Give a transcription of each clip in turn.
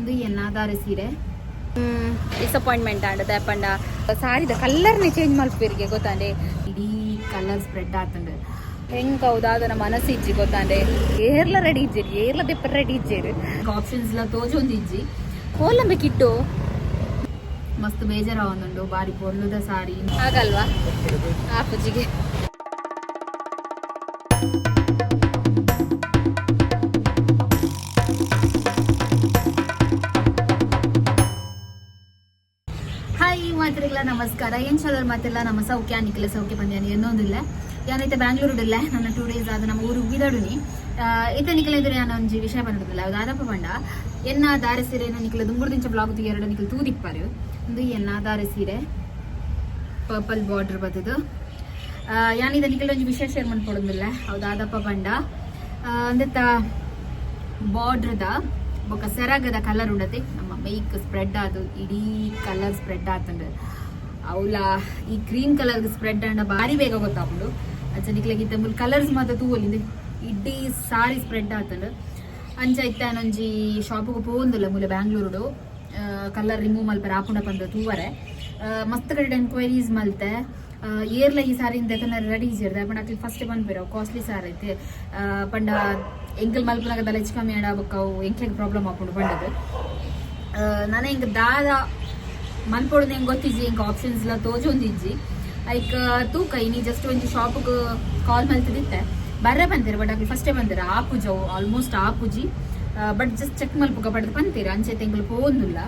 ಇದು ಎನ್ನಾದಾರೆ ಸೀರೆ. Disappointment and ಪಂಡ ಸಾರಿದ ಕಲ್ಲರ್ನೇ ಚೇಂಜ್ ಮಲ್ಪಿರಿಗೆ ಗೊತ್ತಾಂಡೆ ಇಡೀ ಕಲರ್ ಸ್ಪ್ರೆಡ್ ಆಗ್ತಂಡು ಹೆಂಗ್ ಹೌದಾದ ಮನಸ್ಸಿಜ್ಜಿ ಗೊತ್ತಾಂಡೆ ಏರ್ಲ ರೆಡಿ ಇಜ್ಜಿ ಏರ್ಲ ದೆಪ್ಪ ರೆಡಿ ಇಜ್ಜಿರಿ ಆಪ್ಷನ್ಸ್ ಎಲ್ಲ ತೋಜೊಂದಿಜ್ಜಿ ಕೋಲಂಬೆ ಕಿಟ್ಟು. ಮಸ್ತ್ ಬೇಜಾರ ಒಂದುಂಡು ಬಾರಿ ಪೊರ್ಲುದ ಸಾರಿ ಆಗಲ್ವಾ ಆ ಹಾಯ್ ಮಾತಿರಲ್ಲ ನಮಸ್ಕಾರ. ಏನ್ ಚಲರ್ ಮಾತಿಲ್ಲ? ನಮ್ಮ ಸೌಖ್ಯ, ನಿಖಿಲ ಸೌಖ್ಯ ಪಂದ್ಯಾನಿ ಅನ್ನೋದಿಲ್ಲ. ಯಾನೈತೆ ಬ್ಯಾಂಗ್ಳೂರುಡಲ್ಲ ನನ್ನ ಟೂ ಡೇಸ್ ಆದ ನಮ್ಮ ಊರು ಬಿದಾಡುನಿ ಇತ ನಿಖಿಲ ಎದುರು ನಾನು ಒಂಜಿ ವಿಷಯ ಬಂದಿಲ್ಲ ಅದು ಆದಪ್ಪ ಪಂಡ, ಎನ್ನ ದಾರೆ ಸೀರೆನ ನಿಖಿಲ ದುಂಗುರ್ದಿಂಚ ಬ್ಲಾಗ್ ಎರಡು ನಿಖಿಲ್ ತೂದಿಪ್ಪಾರು. ಒಂದು ಎನ್ನ ದಾರೆ ಸೀರೆ ಪರ್ಪಲ್ ಬಾರ್ಡರ್ ಯಾನ್ ಯಾನಿದ ನಿಖಿಲ ಒಂಜಿ ವಿಷಯ ಶೇರ್ ಮಾಡ್ಕೊಡೋದಿಲ್ಲ ಹೌದು, ಆದಪ್ಪ ಪಂಡ. ಅಂದತ್ತ ಬಾರ್ಡ್ರದ ಬೊಕ್ಕ ಸೆರಗದ ಕಲರ್ ಉಂಡತೆ, ನಮ್ಮ ಮೈಕ್ ಸ್ಪ್ರೆಡ್ ಆದು, ಇಡೀ ಕಲರ್ ಸ್ಪ್ರೆಡ್ ಆತಂಡ. ಅವಲ, ಈ ಕ್ರೀಮ್ ಕಲರ್ ಸ್ಪ್ರೆಡ್ ಅಂಡ ಬಾರಿ ಬೇಗ ಗೊತ್ತಾಪುಂಡು. ಅಂಚ ನಿಕ್ಲೆಗಿತ್ತ ಮುಲ್ ಕಲರ್ಸ್ ಮಾತ ತೂವಲಿಂದ ಇಡೀ ಸಾರಿ ಸ್ಪ್ರೆಡ್ ಆತಂಡ. ಅಂಚ ಇತ್ತ ಒಂಜಿ ಶಾಪಿಗೆ ಪೋಂದಿಲ್ಲ ಮೂಲ ಬ್ಯಾಂಗ್ಳೂರುಡು ಕಲರ್ ರಿಮೂವ್ ಮಲ್ಪ ಆಪುಂಡ ಪಂದ ತೂವರೆ. ಮಸ್ತ್ ಕಡೆ ಎನ್ಕ್ವೈರೀಸ್ ಮಲ್ತೆ. ಏರ್ಲ ಈ ಸಾರಿ ಇಂದ ರೆಡಿ ಇಜಿರ್ದ ಪಂಡ ಅಕ್ಲಿ ಫಸ್ಟ್ ಬಂದ್ಬಿರೋ ಕಾಸ್ಟ್ಲಿ ಸಾರ್ ಐತೆ. ಪಂಡ ಎಂಕಲ್ ಮಲ್ಪನಾಗ ದಲೆಚ್ ಕಮ್ಮಿ ಆಡ ಎಂಕ್ಲೆಗ್ ಪ್ರಾಬ್ಲಮ್ ಆಪುಂಡು ಬಂಡದು ನಾನು ಹಿಂಗೆ ದಾದ ಮನ್ಪೊಡು ಹೆಂಗೆ ಗೊತ್ತಿಜ್ಜಿ ಹಿಂಗೆ ಆಪ್ಷನ್ಸ್ ಎಲ್ಲ ತೋಜೊಂದಿಜ್ಜಿ ಲೈಕ್ ತೂಕ, ಇನಿ ಜಸ್ಟ್ ಒಂಜಿ ಶಾಪ್ಗೆ ಕಾಲ್ ಮಲ್ತಿದ್ದೆ ಬರ್ರೆ ಬಂತೀರ ಬಟ್ ಅಲ್ಲಿ ಫಸ್ಟೇ ಬಂದಿರ. ಆಪುಜವು ಆಲ್ಮೋಸ್ಟ್ ಆಪುಜಿ ಬಟ್ ಜಸ್ಟ್ ಚೆಕ್ ಮಲ್ಪುಗ ಪಡೆದು ಬಂತೀರ? ಅಂಚೆ ತಿಂಗಳು ಪೋಂದಿಲ್ಲ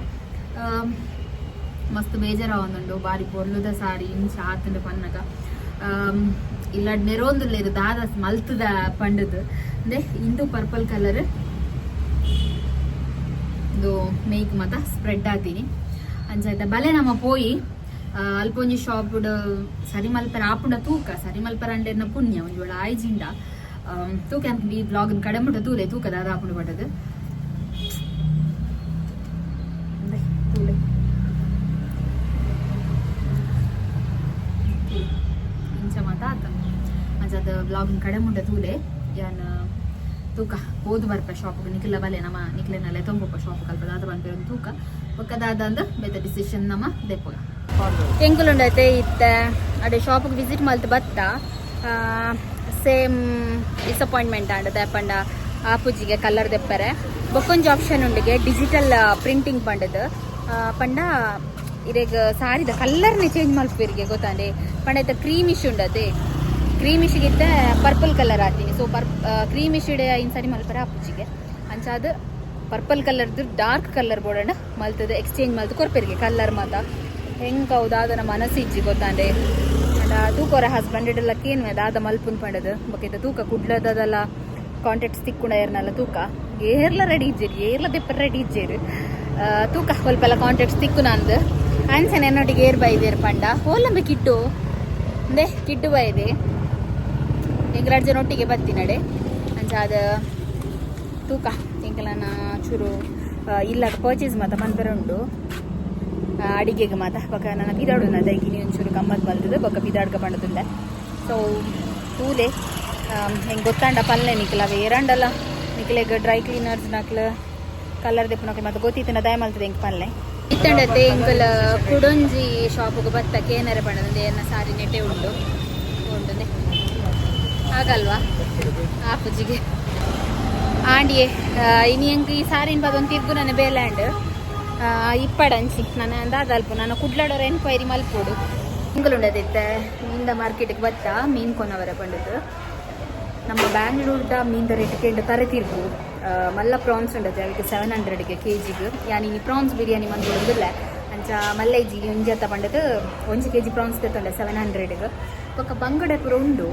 ಮಸ್ತ್ ಬೇಜಾರ ಒಂದುಂಡು ಬಾರಿ ಪೊರ್ಲುದ ಸಾರಿ, ಇಂಚ ಆತಂಡ ಪನ್ನಗ. ಇಲ್ಲ ನೆರೋಂದುಲ್ಲ ಇದು ದಾದ ಮಲ್ತದ ಪಂಡದು. ಅಂದ್ರೆ, ಇಂದು ಪರ್ಪಲ್ ಕಲರ್ ಇದು ಮೇಕ್ ಮಾತ ಸ್ಪ್ರೆಡ್ ಆತೀನಿ ಅಂಚಾಯ್ತ ಬಲೆ ನಮ್ಮ ಪೋಯಿ ಅಲ್ಪೊಂಜಿ ಶಾಪ್ ಸರಿ ಮಲ್ಪರ ಆಪುಂಡ ತೂಕ ಸರಿ ಮಲ್ಪರ ಅಂಡೆರ್ನ ಪುಣ್ಯ, ಒಂಜಿ ಒಳ ಆಯ್ಜಿಂಡ. ತೂಕ ಈ ಬ್ಲಾಗ್ ಕಡೆ ಮುಟ್ಟ ತೂಲೆ, ತೂಕ ದಾದ ಆಪುಂಡ ಪಟ್ಟದು. ಇಂಚ ಮಾತ ಆತ. ಅಂಚದ ಬ್ಲಾಗ್ ಕಡೆ ಮುಟ್ಟ ತೂಲೆ. ಯಾನ್ ತೂಕ ಓದು ಬರ್ಪ ಶಾಪ್ ನಿಖಿಲ ಬಲೆ ನಮ್ಮ ನಿಖಿಲಿನಲ್ಲೇ ತೊಂಬಪ್ಪ ಶಾಪ್ ಕಲ್ಪದ ಅದು ಬಂದಿರೋ ತೂಕ. ಒಕ್ಕದಾದ ಅಂದ ಬೇತ ಡಿಸಿಷನ್ ನಮ್ಮ ದೆಪ್ಪಗ. ಐತೆ ಇತ್ತ? ಅಡೆ ಶಾಪಿಗೆ ವಿಸಿಟ್ ಮಲ್ತ್ ಬತ್ತ. ಸೇಮ್ ಡಿಸಪಾಯಿಂಟ್ಮೆಂಟ್ ಆಂಡ ಆ ಪೂಜಿಗೆ ಕಲರ್ ದೆಪ್ಪರೆ. ಬೊಕ್ಕೊಂಜಿ ಆಪ್ಷನ್ ಉಂಡಿಗೆ ಡಿಜಿಟಲ್ ಪ್ರಿಂಟಿಂಗ್ ಪಂಡದು. ಪಂಡ ಇರೆಗ್ ಸಾರಿದ ಕಲರ್ನೇ ಚೇಂಜ್ ಮಲ್ಪಿರಿಗೆ ಗೊತ್ತಾಂಡೆ ಪಂಡ ಕ್ರೀಮಿಶ್ ಉಂಡತೆ. ಕ್ರೀಮಿಶ್ಗಿತ್ತ ಪರ್ಪಲ್ ಕಲರ್ ಆತೀನಿ ಸೊ ಪರ್ ಕ್ರೀಮಿಶ್ ಇಡೆ ಇನ್ ಸರಿ ಮಲ್ಪರ ಅಂಚ ಅಂಚಾದ ಪರ್ಪಲ್ ಕಲರ್ದು ಡಾರ್ಕ್ ಕಲರ್ ಬೋಡಂಡ ಮಲ್ತದ ಎಕ್ಸ್ಚೇಂಜ್ ಮಲ್ತು ಕೊರ್ಪೆರಿಗೆ. ಕಲರ್ ಮಾತ ಹೆಂಗ್ ಹೌದಾದ ನಮ್ಮ ಮನಸ್ಸಿಜ್ಜಿ ಗೊತ್ತಾಂಡೆ. ಅಂಡ ತೂಕೋರ ಹಸ್ಬೆಂಡ್ ಇಡಲಕ್ಕೆ ಏನು ಅದಾದ ಮಲ್ಪುನ್ ಪಂಡದು. ಬೊಕ್ಕ ತೂಕ ಕುಡ್ಲದಲ್ಲ ಕಾಂಟ್ಯಾಕ್ಟ್ಸ್ ತಿಕ್ಕುಂಡ ಏರ್ನಲ್ಲ ತೂಕ. ಏರ್ಲ ರೆಡಿ ಇಜ್ಜೇರಿ ಏರ್ಲ ದೆಪ್ಪ ರೆಡಿ ಇಜ್ಜೇರಿ ತೂಕ ತೂಕ ಸ್ವಲ್ಪೆಲ್ಲ ಕಾಂಟ್ಯಾಕ್ಟ್ಸ್ ತಿಕ್ಕು ನಂದು. ಆನ್ಸನ್ ಎನ್ನೊಟ್ಟಿಗೆ ಏರ್ ಬೈದೇರ್ ಪಂಡ. ಹೋಲಂಬೆ ಕಿಟ್ಟು. ಅಂದೆ ಕಿಟ್ಟು ಬೈದೆ. ಎಂಗ್ರಾಡ್ ಜನ ಒಟ್ಟಿಗೆ ಬತ್ತಿನಡೆ ಅಂಜಾದ ತೂಕ ಎಂಕಲನ ಚೂರು ಇಲ್ಲ ಪರ್ಚೇಸ್ ಮಾತ ಮನ್ಪೆರ ಉಂಡು ಅಡಿಗೆಗೆ ಮಾತ. ಬೊಕ ನನ್ನ ಬಿದಾಡು ದೈಗಿನಿ ಒಂಚೂರು ಗಮ್ಮತ್ ಬಲ್ತದೆ ಬೊಕ ಬಿದಾಡ್ಕ ಪಂಡದುಂಡೆ ಸೊ ತೂಲೆ ಹೆಂಗೆ ಗೊತ್ತಾಂಡ ಪಲ್ಲೆ ನಿಕ್ಲ, ಅವೆ ಏರಂಡಲ್ಲ ನಿಕ್ಲೆಗ್ ಡ್ರೈ ಕ್ಲೀನರ್ಸ್ ನಕ್ಲ ಕಲರ್ ದೆಪ್ಪನಕ್ಕೆ ಮತ್ತೆ ಗೊತ್ತಿತ್ತು ದಯ ಮಲ್ತದೆ ಹೆಂಗೆ ಪಲ್ಲೆ. ಇತ್ತಂಡತ್ತೆ ಎಂಕಲ್ ಕುಡೊಂಜಿ ಶಾಪಿಗೆ ಬತ್ತಕ್ಕೆ ಏನಾರ ಪಂಡದಂದೆ, ಏನ ಸಾರಿ ನೆಟ್ಟೆ ಉಂಡು. ಉಂಡು ಆಗಲ್ವಾ ಆಪುಜಿಗೆ ಆಂಡಿಯೇ ಇನಿ ಹೆಂಗೆ ಈ ಸಾರಿನ ಪದೊಂದು ತಿರ್ಗು ನನ್ನ ಬೇಲ್ಯಾಂಡ್ ಇಪ್ಪಡಂಚಿ ನಾನು ಅಂದಾದ ಅಲ್ಪ, ನಾನು ಕುಡ್ಲಾಡೋರ ಎನ್ಕ್ವೈರಿ ಮಲ್ಪೋಡು. ತಿಂಗಳುಂಡದಿತ್ತೆ ಮೀನ್ದ ಮಾರ್ಕೆಟ್ಗೆ ಬತ್ತ, ಮೀನ್ ಕೊನವರ ಬಂಡದು ನಮ್ಮ ಬ್ಯಾಂಗ್ಳೂರ್ದ ಮೀನ್ದ ರೇಟ್ ಕೇಂದ್ರ ತರತಿರ್ಬು. ಮಲ್ಲ ಪ್ರಾನ್ಸ್ ಉಂಡದೆ ಅದಕ್ಕೆ ಸೆವೆನ್ ಹಂಡ್ರೆಡ್ಗೆ ಕೆ ಜಿಗೆ ಯಾನಿ ಪ್ರಾನ್ಸ್ ಬಿರಿಯಾನಿ ಮಂದ್ಬಿಡುದಿಲ್ಲ ಅಂಚ ಮಲ್ಲೈಜಿ ಒಂಜಿ ಅತ್ತ ಪಂಡದು ಒಂಜಿ ಕೆ ಜಿ ಪ್ರಾನ್ಸ್ ತೆತ್ತೊಂಡೆ ಸೆವೆನ್ ಹಂಡ್ರೆಡ್ಗೆ ಬೊಕ್ಕ ಬಂಗುಡೆ ಪೂರ ಉಂಡು.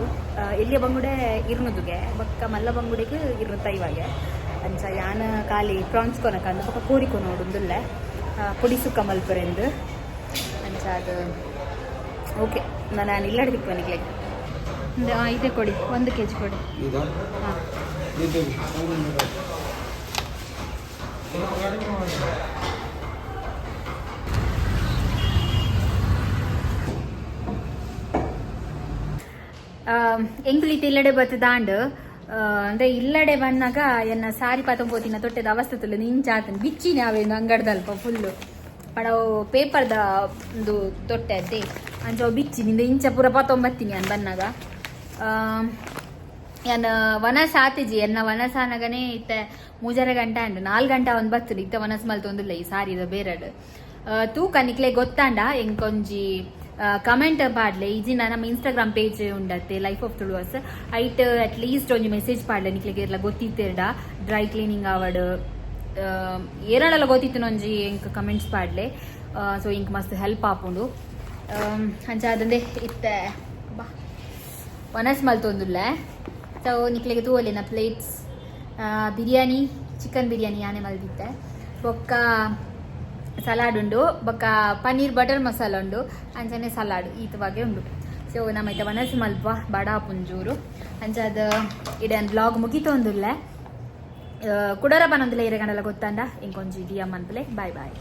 ಎಲ್ಲಿಯ ಬಂಗುಡೆ? ಇರ್ನುದುಗೆ. ಬೊಕ್ಕ ಮಲ್ಲ ಬಂಗುಡೆಗೆ ಇರುತ್ತೈವಾಗೆ ಅಂಚ ಯಾನ ಖಾಲಿ ಪ್ರಾನ್ಸ್ ಕೊನಕ ಅಂದ್ರೆ ಬೊಕ್ಕ ಕೋರಿ ಕೊನೋಡುದಿಲ್ಲ ಪುಡಿ ಸುಕ್ಕ ಮಲ್ಪರೆಂದು ಅಂಚ ಅದು ಓಕೆ. ನಾನು ಇಲ್ಲಡ ತಿಕ್ವನಿಗೆ ಇದೇ ಕೊಡಿ. ಒಂದು ಕೆ ಜಿ ಕೊಡಿ. ಇದಾ? ಹಾಂ. ಇದು ತಿಲ್ಲಡೆ ಬತ್ತದಾಂಡ್ ಅಂದ್ರೆ ಇಲ್ಲಡೆ ಬಂದಾಗ ಎನ್ನ ಸಾರಿ ಪತಂಬೋತಿನ ತೊಟ್ಟೆದ ಅವಸ್ಥೆ ತುಲ್ಲ ನಿಂಚಾತನ್ ಬಿಚ್ಚಿನ ಅವೇನು ಅಂಗಡ್ದಲ್ಪ ಫುಲ್ಲು ಪಡವು ಪೇಪರ್ದ ಒಂದು ತೊಟ್ಟೆ ಅದೇ ಅಂಚ ಅವು ಬಿಚ್ಚಿ ನಿಂದ ಇಂಚ ಪೂರ ಪತೊಂಬತ್ತೀನಿ ಅನ್ ಬನ್ನಾಗ ಎನ್ನ ವನಸ ಆತಿಜಿ ಎನ್ನ ವನಸ ಅನ್ನಗನೆ ಇತ್ತ ಮೂಜರೆ ಗಂಟೆ ಅಂಡ್. ನಾಲ್ ಗಂಟೆ ಒಂದ್ ಬತ್ತು ಇತ್ತ ವನಸ್ ಮಲ್ತೊಂದುಲ್ಲ ಈ ಸಾರಿದ ಬೇರೆಡ್. ತೂಕ ನಿಕ್ಲೆ ಗೊತ್ತಾಂಡ. ಎಂಕೊಂಜಿ ಕಮೆಂಟ್ ಪಾಡ್ಲೆ. ಇಜಿನ ನಮ್ಮ ಇನ್ಸ್ಟಾಗ್ರಾಮ್ ಪೇಜ್ ಉಂಡತ್ತೆ life of Tuluvas eight at least ಒಂಜಿ ಮೆಸೇಜ್ ಪಾಡ್ಲೆ ನಿಕ್ಲಿಗೆ ಎಲ್ಲ ಗೊತ್ತಿತ್ತೆರ್ಡ ಡ್ರೈ ಕ್ಲೀನಿಂಗ್ ಆವಡ್ ಏರಳೆಲ್ಲ ಗೊತ್ತಿತ್ತು ನೊಂಜಿ, ಎಂಕ್ ಕಮೆಂಟ್ಸ್ ಪಾಡ್ಲೆ. ಸೊ ಇಂಕ್ ಮಸ್ತ್ ಹೆಲ್ಪ್ ಆಪುಂಡು. ಅಂಚ ಅದಂದೆ ಇತ್ತ, ಬಾ. ವನಸ್ ಮಲ್ತೊಂದುಲ್ಲ ಸೊ ನಿಕ್ಲೆಗೆ ತೂವಲಿನ ಪ್ಲೇಟ್ಸ್ ಬಿರಿಯಾನಿ ಚಿಕನ್ ಬಿರಿಯಾನಿ ಆನೆ ಮಲ್ದಿತ್ತೆ. ಬೊಕ್ಕ ಸಲಾಡ್ ಉಂಡು, ಬೊಕ್ಕ ಪನ್ನೀರ್ ಬಟರ್ ಮಸಾಲ ಉಂಡು, ಅಂಚನೆ ಸಲಾಡ್ ಈತವಾಗೆ ಉಂಡು. ಸೊ ನಮ್ಮೈತೆ ವನಸ್ ಮಲ್ಪ ಬಡ ಪುಂಜೂರು. ಅದು ಇಡನ್ ಬ್ಲಾಗ್ ಮುಗಿತೊಂದುಲ್ಲೆ ಕುಡರ ಬನೊಂದುಲೆ ಇರಗಂಡಲ ಗೊತ್ತಂಡ? ಇಂಕೊಂಜಿ ಡಿಯಮ್ ಅಂತಲೇ ಬಾಯ್ ಬಾಯ್